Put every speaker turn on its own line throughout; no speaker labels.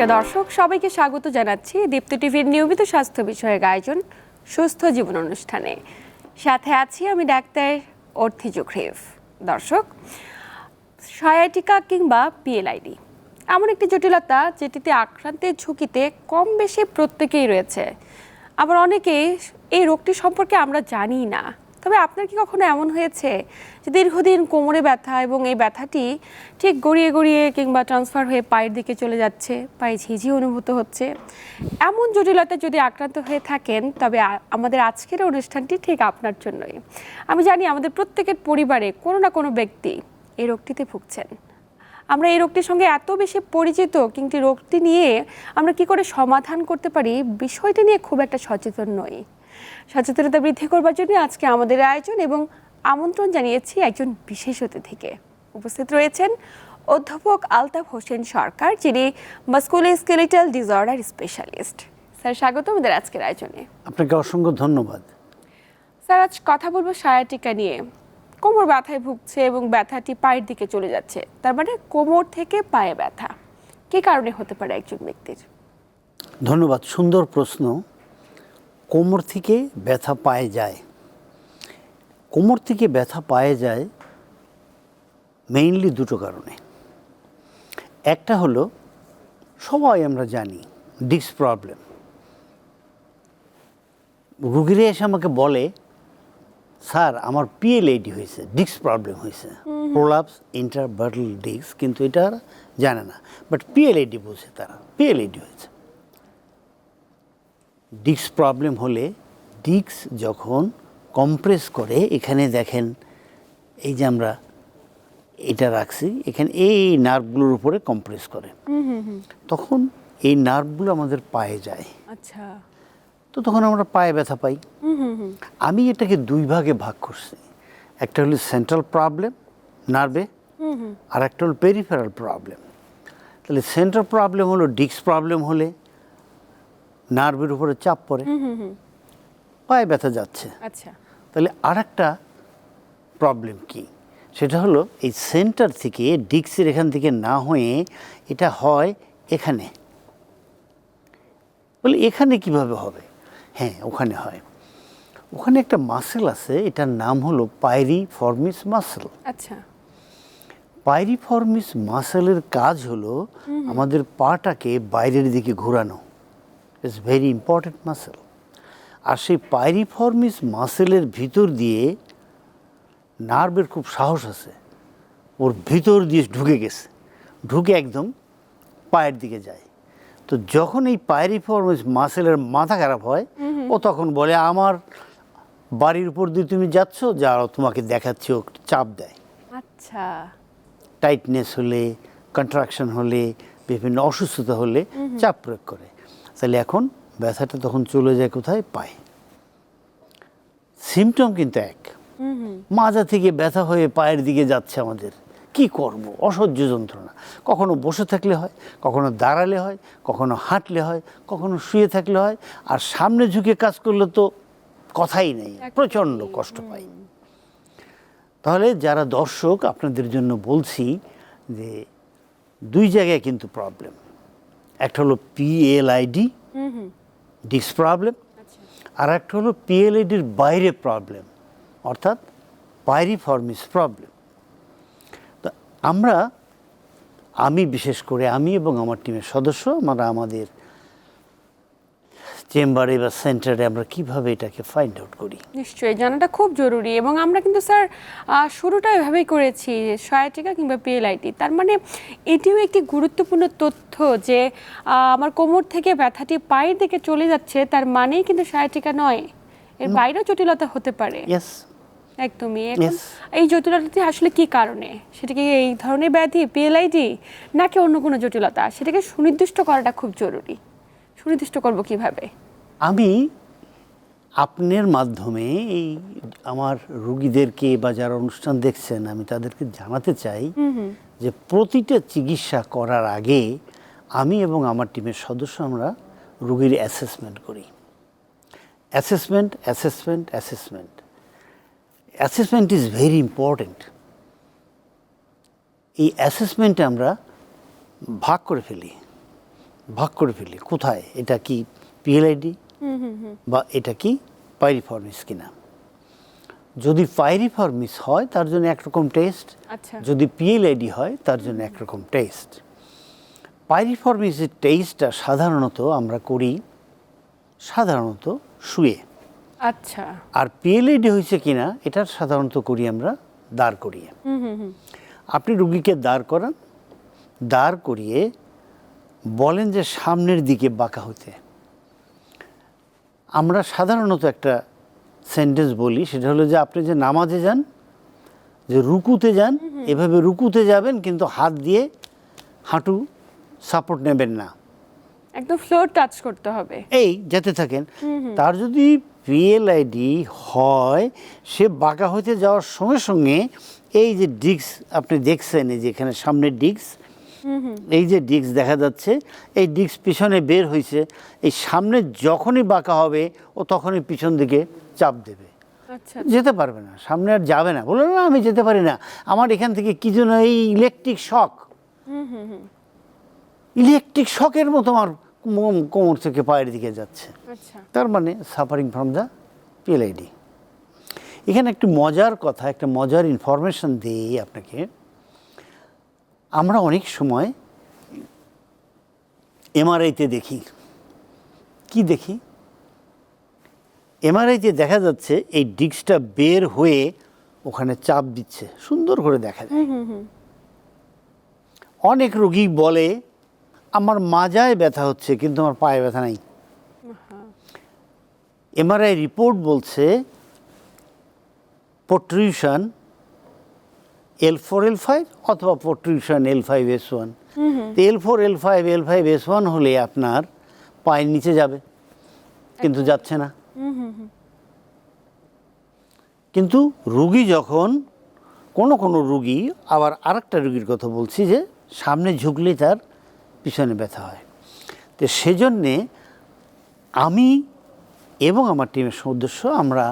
প্রিয় দর্শক, সবাইকে স্বাগত জানাচ্ছি দীপ্ত টিভির নিয়মিত স্বাস্থ্য বিষয়ক আয়োজন সুস্থ জীবন অনুষ্ঠানে। সাথে আছি আমি ডাক্তার অর্থি জুখরিফ দর্শক, সয়াটিকা কিংবা পিএলআইডি। এমন একটি জটিলতা যেটিতে আক্রান্তের ঝুঁকিতে কম বেশি প্রত্যেকেই রয়েছে। আবার অনেকেই এই রোগটি সম্পর্কে আমরা জানি না। তবে আপনার কি কখনো এমন হয়েছে যে দীর্ঘদিন কোমরে ব্যথা এবং এই ব্যথাটি ঠিক গড়িয়ে গড়িয়ে কিংবা ট্রান্সফার হয়ে পায়ের দিকে চলে যাচ্ছে, পায়ে ঝিঝি অনুভূত হচ্ছে? এমন জটিলতা যদি আক্রান্ত হয়ে থাকেন, তবে আমাদের আজকের অনুষ্ঠানটি ঠিক আপনার জন্যই। আমি জানি আমাদের প্রত্যেকের পরিবারে কোনো না কোনো ব্যক্তি এই রোগটিতে ভুগছেন। আমরা এই রোগটির সঙ্গে এত বেশি পরিচিত কিন্তু রোগটি নিয়ে আমরা কি করে সমাধান করতে পারি, বিষয়টি নিয়ে খুব একটা সচেতন নই। সচেতনতা বৃদ্ধি করবার জন্য আজকে আমাদের আয়োজন এবং আমন্ত্রণ জানিয়েছি একজন বিশেষ অতিথিকে উপস্থিত রয়েছেন অধ্যাপক আলতাফ হোসেন সরকার যিনি musculo skeletal disorder specialist. Sir স্বাগত আমাদের আজকের আয়োজনে।
আপনাকে অসংখ্য ধন্যবাদ।
স্যার আজ কথা বলব সায়াটিকা নিয়ে। কোমর ব্যথায় ভুগছে এবং ব্যথাটি পায়ের দিকে চলে যাচ্ছে। তার মানে কোমর থেকে পায়ে ব্যথা। কি কারণে হতে পারে একজন ব্যক্তির?
ধন্যবাদ সুন্দর প্রশ্ন। কোমর থেকে ব্যথা পায়ে যায়। কোমর থেকে ব্যথা পায়ে যায় মেইনলি দুটো কারণে। একটা হলো সবাই আমরা জানি ডিস্ক প্রবলেম রুগীরা এসে আমাকে বলে স্যার আমার পিএলএডি হয়েছে ডিস্ক প্রবলেম হয়েছে। প্রোলাপস ইন্টারবার্টাল ডিস্ক কিন্তু এটা জানে না। বাট পিএলএডি বোঝে তারা পিএলএডি হয়েছে। ডিস্ক প্রবলেম হলে ডিস্ক যখন কম্প্রেস করে এখানে দেখেন এই যে আমরা এটা রাখছি এখানে এই নার্ভগুলোর উপরে কম্প্রেস করে। তখন এই নার্ভগুলো আমাদের পায়ে যায়।
আচ্ছা।
তো তখন আমরা পায়ে ব্যথা পাই। আমি এটাকে দুই ভাগে ভাগ করছি। একটা হলো সেন্ট্রাল প্রবলেম নার্ভে আর একটা হলো পেরিফেরাল প্রবলেম। তাহলে সেন্ট্রাল প্রবলেম হলো ডিস্ক প্রবলেম হলে নার্ভের উপরে চাপ পড়ে। পায়ে ব্যথা যাচ্ছে।
আচ্ছা।
তাহলে আর একটা প্রবলেম কি? সেটা হলো এই সেন্টার থেকে ডিক্সের এখান থেকে না হয়ে এটা হয় এখানে। বলে এখানে কীভাবে হবে? হ্যাঁ ওখানে হয়। ওখানে একটা মাসেল আছে এটার নাম হলো পাইরি ফর্মিস মাসেল।
আচ্ছা।
পাইরিফর্মিস মাসেলের কাজ হলো আমাদের পাটাকে বাইরের দিকে ঘোরানো। ইটস ভেরি ইম্পর্ট্যান্ট মাসেল আর সেই পাইরিফর্মিস মাসেলের ভিতর দিয়ে নার্ভের খুব সাহস আছে। ওর ভিতর দিয়ে ঢুকে গেছে। ঢুকে একদম পায়ের দিকে যায়। তো যখন এই পাইরিফর্মিস মাসেলের মাথা খারাপ হয় ও তখন বলে আমার বাড়ির উপর দিয়ে তুমি যাচ্ছ যাও তোমাকে দেখাচ্ছি ও চাপ দেয়।
আচ্ছা।
টাইটনেস হলে কন্ট্রাকশন হলে বিভিন্ন অসুস্থতা হলে চাপ প্রয়োগ করে। তাহলে এখন ব্যথাটা তখন চলে যায় কোথায়? পায়। সিমটম কিন্তু এক। মাজা থেকে ব্যথা হয়ে পায়ের দিকে যাচ্ছে আমাদের। কি করব? অসহ্য যন্ত্রণা। কখনো বসে থাকলে হয় কখনো দাঁড়ালে হয় কখনো হাঁটলে হয় কখনো শুয়ে থাকলে হয়। আর সামনে ঝুঁকে কাজ করলে তো কথাই নেই প্রচণ্ড কষ্ট পাই। তাহলে যারা দর্শক আপনাদের জন্য বলছি যে দুই জায়গায় কিন্তু প্রবলেম একটা হলো পিএলআইডি ডিস্ক প্রবলেম আর একটা হলো পিএলআইডির বাইরে প্রবলেম অর্থাৎ পাইরিফর্মিস প্রবলেম তো আমরা আমি বিশেষ করে আমি এবং আমার টিমের সদস্য আমরা আমাদের চেম্বারে বা সেন্টারে আমরা কীভাবে এটাকে ফাইন্ড আউট করি?
নিশ্চয়ই জানাটা খুব জরুরি এবং আমরা কিন্তু স্যার শুরুটা এভাবেই করেছি সয়াটিকা কিংবা পিএলআইটি তার মানে এটিও একটি গুরুত্বপূর্ণ তথ্য যে আমার কোমর থেকে ব্যথাটি পায়ের দিকে চলে যাচ্ছে তার মানেই কিন্তু সয়াটিকা নয়। এর বাইরেও জটিলতা হতে পারে। একদমই এই জটিলতাটি আসলে কি কারণে? সেটাকে এই ধরনের ব্যাধি পিএলআইডি নাকি অন্য কোনো জটিলতা? সেটাকে সুনির্দিষ্ট করাটা খুব জরুরি। সুনির্দিষ্ট করব কীভাবে?
আমি আপনার মাধ্যমে এই আমার রুগীদেরকে বা যারা অনুষ্ঠান দেখছেন আমি তাদেরকে জানাতে চাই যে প্রতিটা চিকিৎসা করার আগে আমি এবং আমার টিমের সদস্য আমরা রুগীর অ্যাসেসমেন্ট করি। Assessment assessment assessment assessment is very important এই অ্যাসেসমেন্টে আমরা ভাগ করে ফেলি। ভাগ করে ফেলি কোথায়? এটা কি পিএলআইডি বা এটা কি পাইরিফর্মিস কিনা? যদি পাইরিফর্মিস হয় তার জন্য একরকম টেস্ট
আচ্ছা।
যদি পিএলআইডি হয় তার জন্য একরকম টেস্ট পাইরিফর্মিসের টেস্টটা সাধারণত আমরা করি সাধারণত শুয়ে।
আচ্ছা।
আর পিএলআইডি হয়েছে কিনা এটা সাধারণত করি আমরা দাঁড় করিয়ে। আপনি রুগীকে দাঁড় করান। দাঁড় করিয়ে বলেন যে সামনের দিকে বাঁকা হতে। আমরা সাধারণত একটা সেন্টেন্স বলি সেটা হলো যে আপনি যে নামাজে যান যে রুকুতে যান এভাবে রুকুতে যাবেন কিন্তু হাত দিয়ে হাঁটু সাপোর্ট নেবেন না।
একদম ফ্লোর টাচ করতে হবে।
এই যেতে থাকেন। তার যদি পিএলআইডি হয় সে বাঁকা হতে যাওয়ার সঙ্গে সঙ্গে এই যে ডিস্ক আপনি দেখছেন এই যে এখানে সামনে ডিক্স এই যে ডিক্স দেখা যাচ্ছে এই ডিক্স পিছনে বের হয়েছে এই সামনে যখনই বাঁকা হবে ও তখনই পিছন দিকে চাপ দেবে।
আচ্ছা
যেতে পারবে না সামনে আর যাবে না। বলল না আমি যেতে পারি না। আমার এখান থেকে কি যেন এই ইলেকট্রিক শক। ইলেকট্রিক শকের মতো আমার কোম- কোমর থেকে পায়ের দিকে যাচ্ছে।
আচ্ছা।
তার মানে সাফারিং ফ্রম দ্য পিএলআইডি এখানে একটু মজার কথা একটা মজার ইনফরমেশন দিই আপনাকে। আমরা অনেক সময় এমআরআইতে দেখি। কি দেখি? এমআরআইতে দেখা যাচ্ছে এই ডিস্কটা বের হয়ে ওখানে চাপ দিচ্ছে। সুন্দর করে দেখা যায়। অনেক রোগী বলে আমার মাজায় ব্যথা হচ্ছে কিন্তু আমার পায়ে ব্যথা নাই। এমআরআই রিপোর্ট বলছে প্রোট্রিউশন এল ফোর এল ফাইভ অথবা protrusion L five S one L four L five L five S one হলে আপনার পায়ের নিচে যাবে কিন্তু যাচ্ছে না। কিন্তু রুগী যখন কোনো কোনো রুগী আবার আরেকটা রুগীর কথা বলছি যে সামনে ঝুঁকলে তার পিছনে ব্যথা হয়। তো সেজন্যে আমি এবং আমার টিমের সদস্য আমরা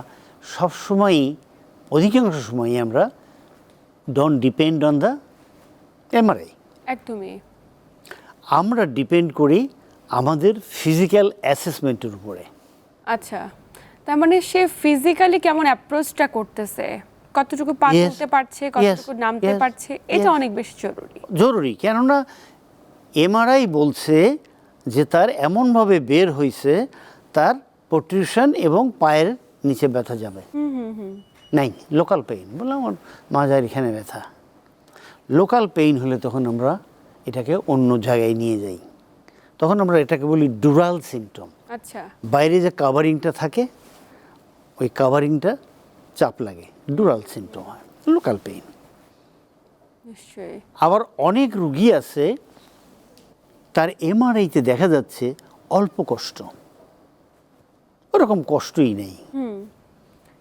সবসময়ই অধিকাংশ সময়ই আমরা don't depend on the MRI
একদমই।
আমরা ডিপেন্ড করি আমাদের ফিজিক্যাল অ্যাসেসমেন্টের উপরে।
আচ্ছা তার মানে সে ফিজিক্যালি কেমন অ্যাপ্রোচটা করতেছে? কতটুকু পা. তুলতে পারছে কতটুকু নামতে পারছে এটা অনেক বেশি জরুরি।
জরুরি কেননা এমআরআই বলছে যে তার এমনভাবে বের হয়েছে তার প্রোট্রিউশন এবং পায়ের নিচে ব্যথা যাবে। নাই লোকাল পেইন বললাম আমার মাজার এখানে ব্যথা। লোকাল পেইন হলে তখন আমরা এটাকে অন্য জায়গায় নিয়ে যাই। তখন আমরা এটাকে বলি ডুরাল সিমটম
আচ্ছা।
বাইরে যে কাভারিংটা থাকে ওই কাভারিংটা চাপ লাগে। ডুরাল সিমটম হয় লোকাল পেইন আবার অনেক রুগী আছে তার এমআরআইতে দেখা যাচ্ছে অল্প কষ্ট। ওরকম কষ্টই নেই।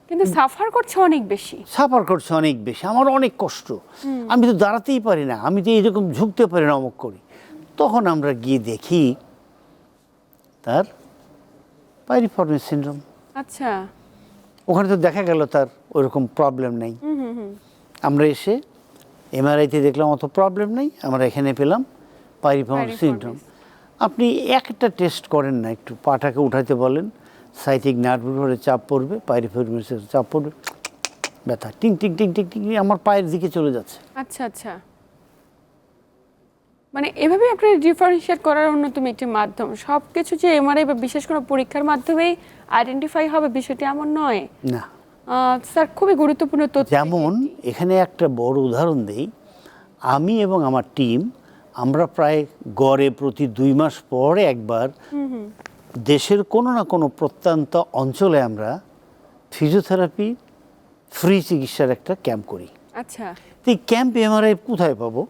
কিন্তু সাফার করছে অনেক বেশি।
সাফার করছে অনেক বেশি। আমার অনেক কষ্ট। আমি তো দাঁড়াতেই পারি না। আমি তো এইরকম ঝুঁকতে পারি না অমুক করি। তখন আমরা গিয়ে দেখি তার পাইরিফর্মিস সিন্ড্রোম।
আচ্ছা।
ওখানে তো দেখা গেল তার ওইরকম প্রবলেম নেই। আমরা এসে এমআরআইতে দেখলাম অত প্রবলেম নেই। আমরা এখানে পেলাম পাইরিফর্ম
Piriformis।
সিন্ড্রোম। আপনি একটা টেস্ট করেন না একটু পাটাকে উঠাতে বলেন। সাইটিক নার্ভের চাপ পড়বে পাইরিফর্মিসের চাপ পড়বে ব্যথা টিং টিং টিং টিং টিং আমার পায়ের দিকে চলে যাচ্ছে।
আচ্ছা আচ্ছা। মানে এভাবে আপনি ডিফারেন্সিয়েট করার অন্যতম একটি মাধ্যম সব কিছু যে এমআরআই বা বিশেষ কোনো পরীক্ষার মাধ্যমেই আইডেন্টিফাই হবে বিষয়টি এমন নয়?
না।
স্যার খুবই গুরুত্বপূর্ণ তথ্য
যেমন এখানে একটা বড় উদাহরণ দেই আমি এবং আমার টিম আমরা প্রায় গড়ে প্রতি দুই মাস পরে একবার দেশের কোনো না কোনো প্রত্যন্ত অঞ্চলে আমরা ফিজিওথেরাপি ফ্রি চিকিৎসার একটা ক্যাম্প করি।
আচ্ছা।
তো এই ক্যাম্প এমআরআই কোথায় পাবো?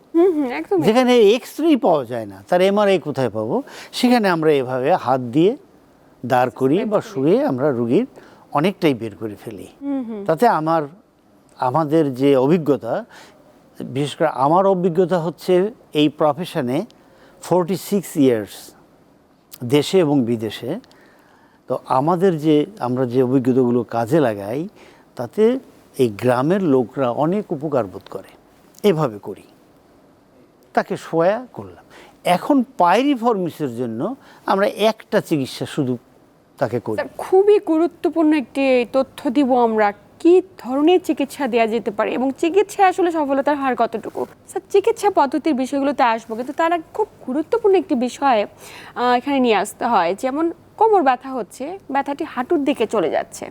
যেখানে এক্স রে পাওয়া যায় না তার এমআরআই কোথায় পাবো? সেখানে আমরা এভাবে হাত দিয়ে দাঁড় করিয়ে বা শুয়ে আমরা রুগীর অনেকটাই বের করে ফেলি। তাতে আমার আমাদের যে অভিজ্ঞতা বিশেষ করে আমার অভিজ্ঞতা হচ্ছে এই প্রফেশনে ফোরটি সিক্স ইয়ার্স দেশে এবং বিদেশে, তো আমাদের যে, আমরা যে অভিজ্ঞতাগুলো কাজে লাগাই, তাতে এই গ্রামের লোকরা অনেক উপকার বোধ করে। এভাবে করি। তাকে সোয়া করলাম। এখন পাইরিফর্মিসের জন্য আমরা একটা চিকিৎসা শুধু তাকে করি।
খুবই গুরুত্বপূর্ণ একটি তথ্য দিব আমরা কি ধরনের চিকিৎসা দেওয়া যেতে পারে? এবং চিকিৎসা আসলে সফলতার হার কতটুকু? স্যার, চিকিৎসা পদ্ধতির বিষয়গুলোতে আসব, কিন্তু তার খুব গুরুত্বপূর্ণ একটি বিষয় এখানে নিয়ে আসতে হয়। যেমন কোমর ব্যথা হচ্ছে, ব্যথাটি হাঁটুর দিকে চলে যাচ্ছে।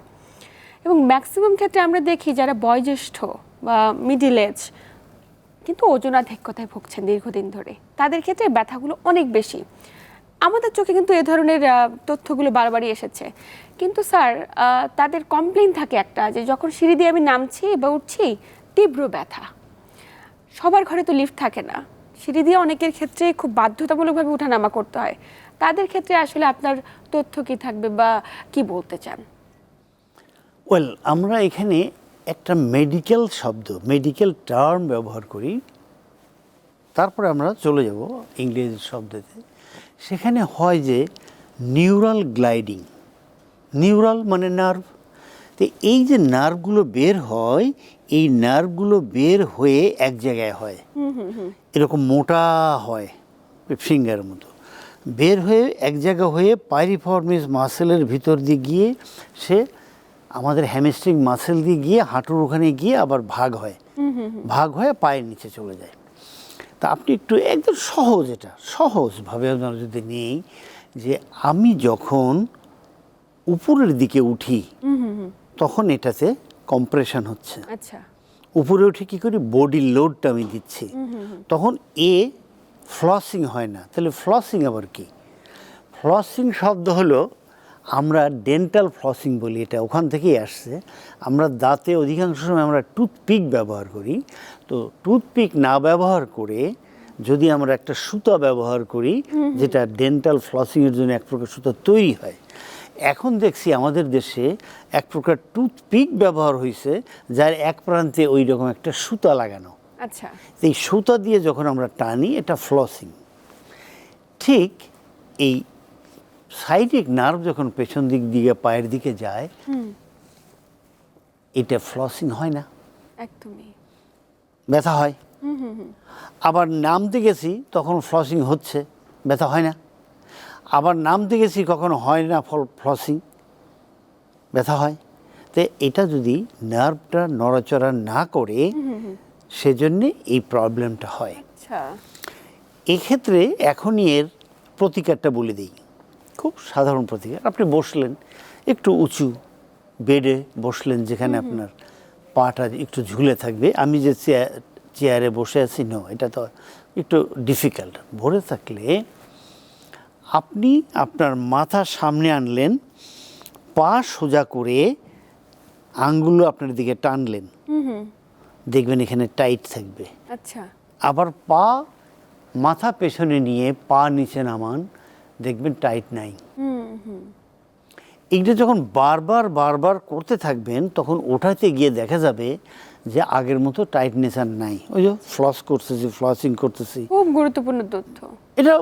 এবং ম্যাক্সিমাম ক্ষেত্রে আমরা দেখি যারা বয়োজ্যেষ্ঠ বা মিডিল এজ কিন্তু ওজনাধিক্যতায় ভুগছেন দীর্ঘদিন ধরে। তাদের ক্ষেত্রে ব্যথাগুলো অনেক বেশি। আমাদের চোখে কিন্তু এ ধরনের তথ্যগুলো বারবারই এসেছে। কিন্তু স্যার তাদের কমপ্লেন থাকে একটা যে যখন সিঁড়ি দিয়ে আমি নামছি বা উঠছি, তীব্র ব্যথা। সবার ঘরে তো লিফট থাকে না। সিঁড়ি দিয়ে অনেকের ক্ষেত্রে খুব বাধ্যতামূলকভাবে ওঠানামা করতে হয়। তাদের ক্ষেত্রে আসলে আপনার তথ্য কি থাকবে বা কি বলতে চান?
ওয়েল আমরা এখানে একটা মেডিকেল শব্দ মেডিকেল টার্ম ব্যবহার করি। তারপরে আমরা চলে যাব ইংরেজি শব্দতে। সেখানে হয় যে নিউরাল গ্লাইডিং নিউরাল মানে নার্ভ তো এই যে নার্ভগুলো বের হয় এই নার্ভগুলো বের হয়ে এক জায়গায় হয়। এরকম মোটা হয় ফিঙ্গারের মতো। বের হয়ে এক জায়গা হয়ে পাইরিফর্মিস মাসেলের ভিতর দিয়ে গিয়ে সে আমাদের হ্যামস্ট্রিং মাসেল দিয়ে গিয়ে হাঁটুর ওখানে গিয়ে আবার ভাগ হয়। ভাগ হয়ে পায়ের নিচে চলে যায়। তা আপনি একটু একদম সহজ এটা সহজভাবে আমরা যদি নেই যে আমি যখন উপরের দিকে উঠি তখন এটাতে কম্প্রেশন হচ্ছে।
আচ্ছা।
উপরে উঠে কী করি? বডি লোডটা আমি দিচ্ছি। তখন এ ফ্লসিং হয় না। তাহলে ফ্লসিং আবার কি? ফ্লসিং শব্দ হলো আমরা ডেন্টাল ফ্লসিং বলি এটা। ওখান থেকেই আসছে। আমরা দাঁতে অধিকাংশ সময় আমরা টুথপিক ব্যবহার করি। তো টুথপিক না ব্যবহার করে যদি আমরা একটা সুতা ব্যবহার করি যেটা ডেন্টাল ফ্লসিংয়ের জন্য এক প্রকার সুতা তৈরি হয় এখন দেখছি আমাদের দেশে এক প্রকার টুথপিক ব্যবহার হয়েছে যার এক প্রান্তে ওই রকম একটা সুতা লাগানো।
আচ্ছা।
এই সুতা দিয়ে যখন আমরা টানি এটা ফ্লসিং ঠিক এই সাইডিক নার্ভ যখন পেছন দিক দিকে পায়ের দিকে যায় এটা ফ্লসিং হয় না।
একদমই।
ব্যথা হয়। আবার নামতে গেছি তখন ফ্লসিং হচ্ছে ব্যথা হয় না। আবার নামতে গেছি কখনো হয় না ফল ফ্লসিং ব্যথা হয়। তো এটা যদি নার্ভটা নড়াচড়া না করে সেজন্যে এই প্রবলেমটা হয়।
আচ্ছা।
এক্ষেত্রে এখনই এর প্রতিকারটা বলে দিই। খুব সাধারণ প্রতিকার। আপনি বসলেন একটু উঁচু বেডে বসলেন যেখানে আপনার পাটা একটু ঝুলে থাকবে। আমি যে চেয়ার চেয়ারে বসে আছি নো এটা তো একটু ডিফিকাল্ট ভরে থাকলে আপনি আপনার মাথা সামনে আনলেন পা সোজা করে আঙ্গুলো আপনার দিকে টানলেন। দেখবেন এখানে টাইট থাকবে।
আচ্ছা।
আবার পা মাথা পেছনে নিয়ে পা নিচে নামান দেখবেন টাইট নাই। এইটা যখন বারবার বারবার করতে থাকবেন তখন ওঠাতে গিয়ে দেখা যাবে যে আগের মতো টাইটনেস আর নাই। ওই যে ফ্লস করতেছি ফ্লসিং করতেছি।
খুব গুরুত্বপূর্ণ তথ্য।
এটা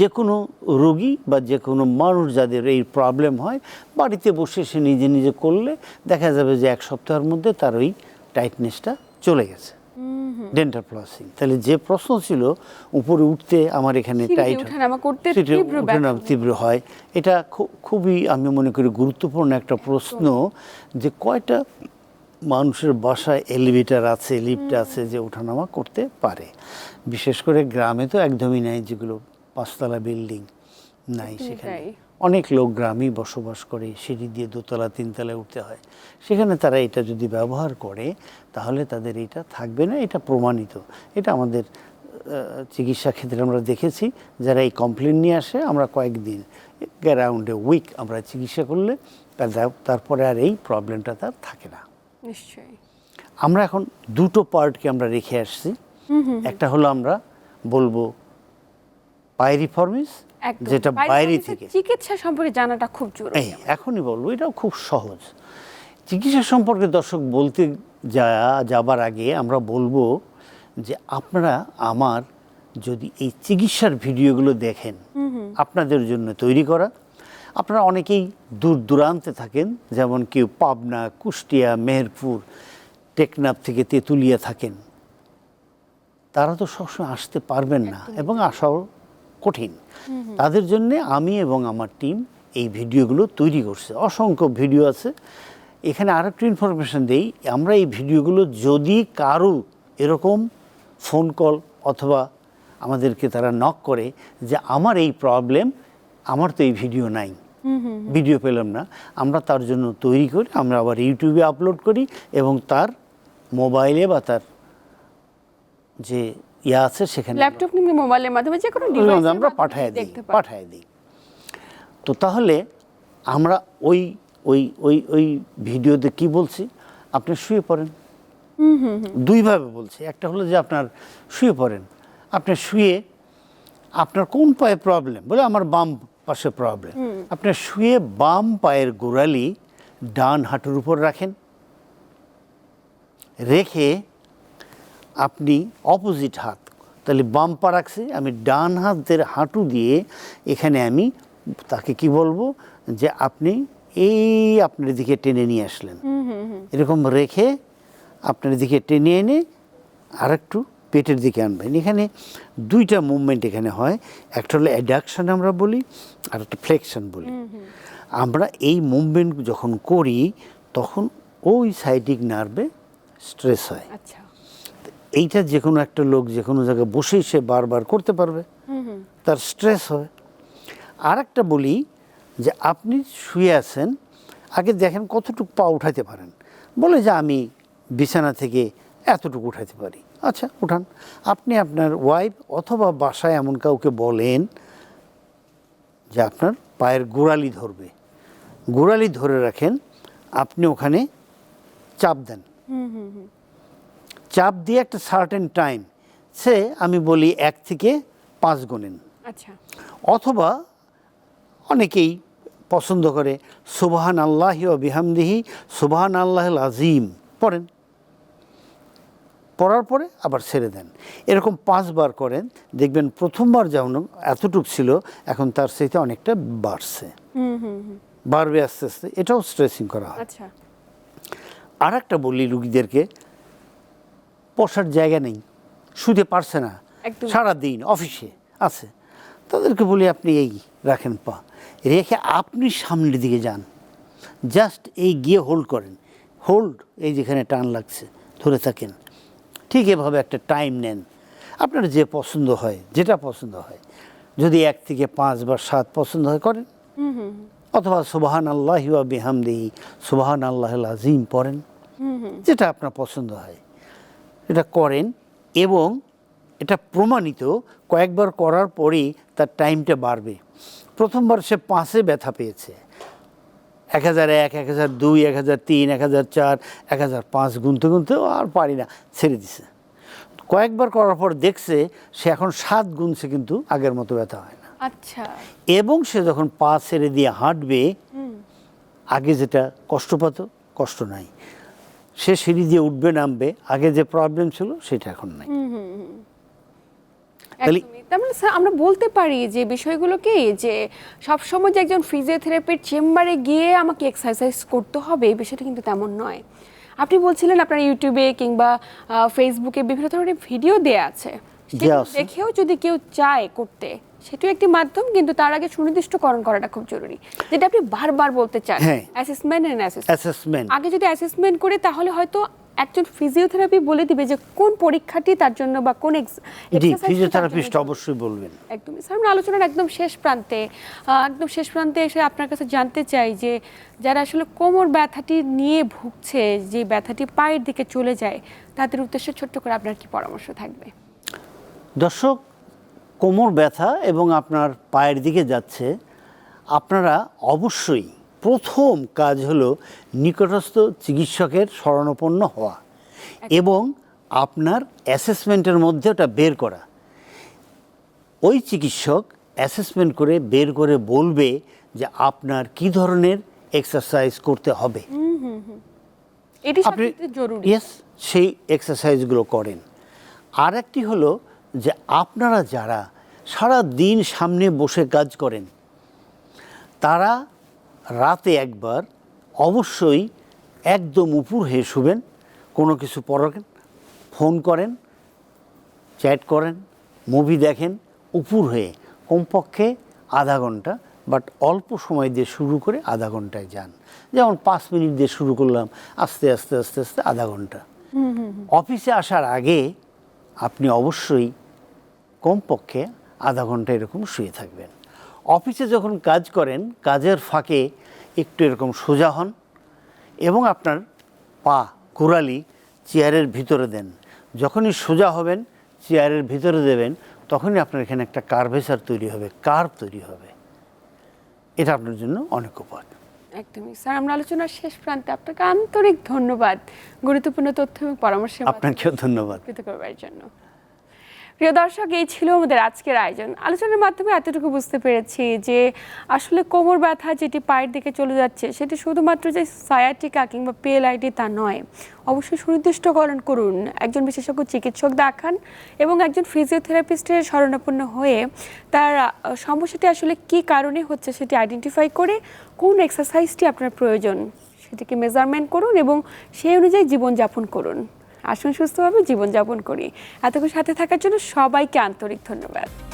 যে কোনো রোগী বা যে কোনো মানুষ যাদের এই প্রবলেম হয় বাড়িতে বসে সে নিজে নিজে করলে দেখা যাবে যে এক সপ্তাহের মধ্যে তার ওই টাইটনেসটা চলে গেছে। ডেন্টাল ফ্লসিং তাহলে যে প্রশ্ন ছিল উপরে উঠতে আমার এখানে টাইট
তীব্র
হয়। এটা খুবই আমি মনে করি গুরুত্বপূর্ণ একটা প্রশ্ন যে কয়টা মানুষের বাসায় এলিভেটার আছে লিফট আছে যে ওঠানামা করতে পারে। বিশেষ করে গ্রামে তো একদমই নাই যেগুলো পাঁচতলা বিল্ডিং নাই সেখানে। অনেক লোক গ্রামেই বসবাস করে সিঁড়ি দিয়ে দোতলা তিনতলায় উঠতে হয়। সেখানে তারা এটা যদি ব্যবহার করে তাহলে তাদের এটা থাকবে না এটা প্রমাণিত। এটা আমাদের চিকিৎসা ক্ষেত্রে আমরা দেখেছি যারা এই কমপ্লেন নিয়ে আসে আমরা কয়েকদিন অ্যারাউন্ড এ উইক আমরা চিকিৎসা করলে তার- তারপরে আর এই প্রবলেমটা তার থাকে না।
নিশ্চয়ই।
আমরা এখন দুটো পার্টকে আমরা রেখে আসছি। একটা হলো আমরা বলব পাইরিফর্মিস যেটা বাইরে থেকে
চিকিৎসা সম্পর্কে জানাটা খুব জরুরি
এখনই বলব এটাও খুব সহজ। চিকিৎসা সম্পর্কে দর্শক বলতে যা যাবার আগে আমরা বলব যে আপনারা আমার যদি এই চিকিৎসার ভিডিওগুলো দেখেন আপনাদের জন্য তৈরি করা। আপনারা অনেকেই দূর দূরান্তে থাকেন যেমন কেউ পাবনা কুষ্টিয়া মেহেরপুর টেকনাফ থেকে তেঁতুলিয়া থাকেন। তারা তো সবসময় আসতে পারবেন না এবং আসাও কঠিন। তাদের জন্য আমি এবং আমার টিম এই ভিডিওগুলো তৈরি করছে। অসংখ্য ভিডিও আছে। এখানে আরেকটু ইনফরমেশন দেই। আমরা এই ভিডিওগুলো যদি কারও এরকম ফোন কল অথবা আমাদেরকে তারা নক করে যে আমার এই প্রবলেম আমার তো এই ভিডিও নাই। ভিডিও পেলাম না। আমরা তার জন্য তৈরি করি আমরা আবার ইউটিউবে আপলোড করি এবং তার মোবাইলে বা তার যে ইয়া আছে সেখানে
ল্যাপটপ কিংবা মোবাইলের মাধ্যমে যে কোনো ডিভাইস
আমরা পাঠায় দিই
পারি।
দিই। তো তাহলে আমরা ওই ওই ওই ওই ভিডিওতে কি বলছি? আপনি শুয়ে পড়েন। দুইভাবে বলছি। একটা হলো যে আপনার শুয়ে পড়েন। আপনি শুয়ে আপনার কোন পায়ে প্রবলেম বলে আমার বাম পাশে প্রবলেম আপনার শুয়ে বাম পায়ের গোড়ালি ডান হাঁটুর উপর রাখেন। রেখে আপনি অপোজিট হাত তাহলে বাম পা রাখছি আমি ডান হাতের হাঁটু দিয়ে এখানে আমি তাকে কি বলব? যে আপনি এই আপনার দিকে টেনে নিয়ে আসলেন। এরকম রেখে আপনার দিকে টেনে এনে আরেকটু পেটের দিকে আনবেন এখানে দুইটা মুভমেন্ট এখানে হয়। একটা হলো অ্যাডাকশন আমরা বলি আর একটা ফ্লেকশন বলি। আমরা এই মুভমেন্ট যখন করি তখন ওই সাইডিক নার্ভে স্ট্রেস হয়।
আচ্ছা।
এইটা যে কোনো একটা লোক যে কোনো জায়গায় বসেই সে বারবার করতে পারবে। তার স্ট্রেস হয়। আর একটা বলি যে আপনি শুয়ে আছেন আগে দেখেন কতটুকু পা উঠাতে পারেন। বলে যে আমি বিছানা থেকে এতটুকু উঠাতে পারি। আচ্ছা উঠান। আপনি আপনার ওয়াইফ অথবা বাসায় এমন কাউকে বলেন যে আপনার পায়ের গোড়ালি ধরবে। গোড়ালি ধরে রাখেন আপনি ওখানে চাপ দেন। চাপ দিয়ে একটা সার্টেন টাইম সে আমি বলি এক থেকে পাঁচ গুণেন
আচ্ছা।
অথবা অনেকেই পছন্দ করে সুবাহান আল্লাহ বিহামদিহি সুবাহান আল্লাহ আজিম পড়েন। পড়ার পরে আবার ছেড়ে দেন। এরকম পাঁচবার করেন দেখবেন প্রথমবার যেমন এতটুক ছিল এখন তার সেইটা অনেকটা বাড়ছে। বাড়বে আস্তে আস্তে এটাও স্ট্রেসিং করা হয়।
আচ্ছা।
আর একটা বলি রুগীদেরকে বসার জায়গা নেই শুতে পারছে না। সারা দিন অফিসে আছে। তাদেরকে বলি আপনি এই রাখেন পা রেখে আপনি সামনের দিকে যান। জাস্ট এই গিয়ে হোল্ড করেন। হোল্ড এই যেখানে টান লাগছে ধরে থাকেন। ঠিক এভাবে একটা টাইম নেন। আপনার যে পছন্দ হয় যেটা পছন্দ হয়। যদি এক থেকে পাঁচ বা সাত পছন্দ হয় করেন। অথবা সুবাহান আল্লাহ বিহামদিহি সুবাহান আল্লাহ আজিম পড়েন যেটা আপনার পছন্দ হয়। এটা করেন এবং এটা প্রমাণিত কয়েকবার করার পরেই তার টাইমটা বাড়বে। প্রথমবার সে পাঁচে ব্যথা পেয়েছে। এক হাজার এক এক হাজার দুই এক হাজার তিন এক হাজার চার এক হাজার পাঁচ গুনতে গুনতে আর পারি না ছেড়ে দিছে। কয়েকবার করার পর দেখছে সে এখন সাত গুনছে কিন্তু আগের মতো ব্যথা হয় না।
আচ্ছা।
এবং সে যখন পা ছেড়ে দিয়ে হাঁটবে আগে যেটা কষ্ট পেত কষ্ট নাই। সে সিঁড়ি দিয়ে উঠবে নামবে আগে যে প্রবলেম ছিল সেটা এখন নাই। তাহলে-
তার মানে আমরা বলতে পারি যে বিষয়গুলো কি? যে সবসময় যে একজন ফিজিওথেরাপির চেম্বারে গিয়ে আমাকে এক্সারসাইজ করতে হবে এই বিষয়টা কিন্তু তেমন নয়। আপনি বলছিলেন আপনার ইউটিউবে কিংবা ফেসবুকে বিভিন্ন ধরনের ভিডিও দেয়া আছে। দেখেও যদি কেউ চায় করতে সেটাও একটি মাধ্যম কিন্তু তার আগে সুনির্দিষ্টকরণ করাটা খুব জরুরি। যেটা আপনি বারবার বলতে চান। অ্যাসেসমেন্ট এন্ড অ্যাসেসমেন্ট আগে যদি অ্যাসেসমেন্ট করে তাহলে হয়তো একজন ফিজিওথেরাপি বলে দিবে যে কোন পরীক্ষাটি তার জন্য বা কোন
ফিজিওথেরাপিস্ট অবশ্যই বলবেন।
একদম স্যার আমরা আলোচনার একদম শেষ প্রান্তে একদম শেষ প্রান্তে এসে আপনার কাছে জানতে চাই যে যারা আসলে কোমর ব্যথাটি নিয়ে ভুগছে যে ব্যথাটি পায়ের দিকে চলে যায় তাদের উদ্দেশ্যে ছোট্ট করে আপনার কি পরামর্শ থাকবে?
দর্শক কোমর ব্যথা এবং আপনার পায়ের দিকে যাচ্ছে আপনারা অবশ্যই প্রথম কাজ হলো নিকটস্থ চিকিৎসকের শরণাপন্ন হওয়া এবং আপনার অ্যাসেসমেন্টের মধ্যে ওটা বের করা। ওই চিকিৎসক অ্যাসেসমেন্ট করে বের করে বলবে যে আপনার কি ধরনের এক্সারসাইজ করতে হবে।
এটি
আপনি ইয়েস সেই এক্সারসাইজগুলো করেন। আর একটি হলো যে আপনারা যারা সারা দিন সামনে বসে কাজ করেন তারা রাতে একবার অবশ্যই একদম উপর হয়ে শুবেন, কোনো কিছু পড়েন ফোন করেন, চ্যাট করেন, মুভি দেখেন, উপর হয়ে, কমপক্ষে আধা ঘণ্টা, বাট অল্প সময় দিয়ে শুরু করে আধা ঘন্টায় যান। যেমন পাঁচ মিনিট দিয়ে শুরু করলাম, আস্তে আস্তে আস্তে আস্তে আধা ঘণ্টা। অফিসে আসার আগে আপনি অবশ্যই কমপক্ষে আধা ঘণ্টা এরকম শুয়ে থাকবেন। অফিসে যখন কাজ করেন কাজের ফাঁকে একটু এরকম সোজা হন এবং আপনার পা কোরালি চেয়ারের ভিতরে দেন। যখনই সোজা হবেন চেয়ারের ভিতরে দেবেন তখনই আপনার এখানে একটা কার্ভেচার তৈরি হবে কার্ভ তৈরি হবে। এটা আপনার জন্য অনেক উপকার
একদমই। স্যার আমরা আলোচনার শেষ প্রান্তে আপনাকে আন্তরিক ধন্যবাদ। গুরুত্বপূর্ণ তথ্য এবং পরামর্শ
আপনাকেও ধন্যবাদ।
করবার জন্য। প্রিয় দর্শক, এই ছিল আমাদের আজকের আয়োজন। আলোচনার মাধ্যমে এতটুকু বুঝতে পেরেছি যে আসলে কোমর ব্যথা যেটি পায়ের দিকে চলে যাচ্ছে, সেটি শুধুমাত্র যে সায়াটিকা কিংবা পিএলআইডি তা নয়। অবশ্যই সুনির্দিষ্টকরণ করুন। একজন বিশেষজ্ঞ চিকিৎসক দেখান এবং একজন ফিজিওথেরাপিস্টের শরণাপন্ন হয়ে তার সমস্যাটি আসলে কি কারণে হচ্ছে সেটি আইডেন্টিফাই করে কোন এক্সারসাইজটি আপনার প্রয়োজন, সেটিকে মেজারমেন্ট করুন এবং সেই অনুযায়ী জীবনযাপন করুন। আসুন সুস্থভাবে জীবনযাপন করি। এতক্ষণ সাথে থাকার জন্য সবাইকে আন্তরিক ধন্যবাদ।